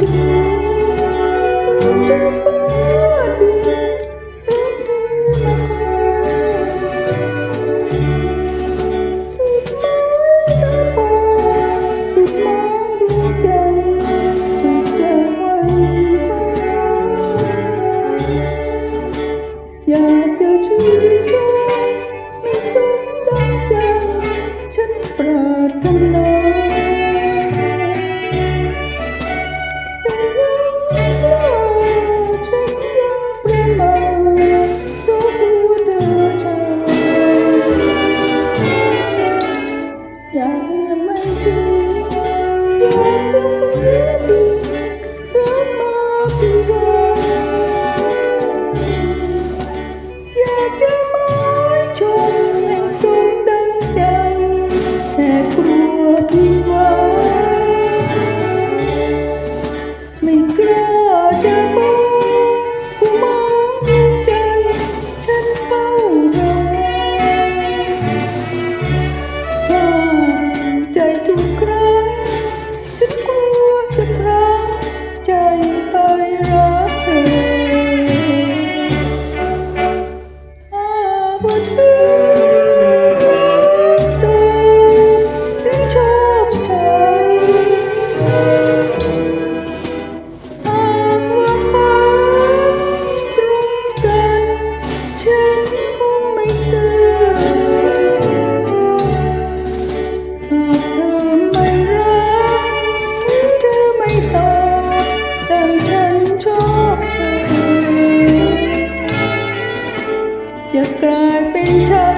Música อมันจริงอยากจะฟื้น อยากลายเป็นฉัน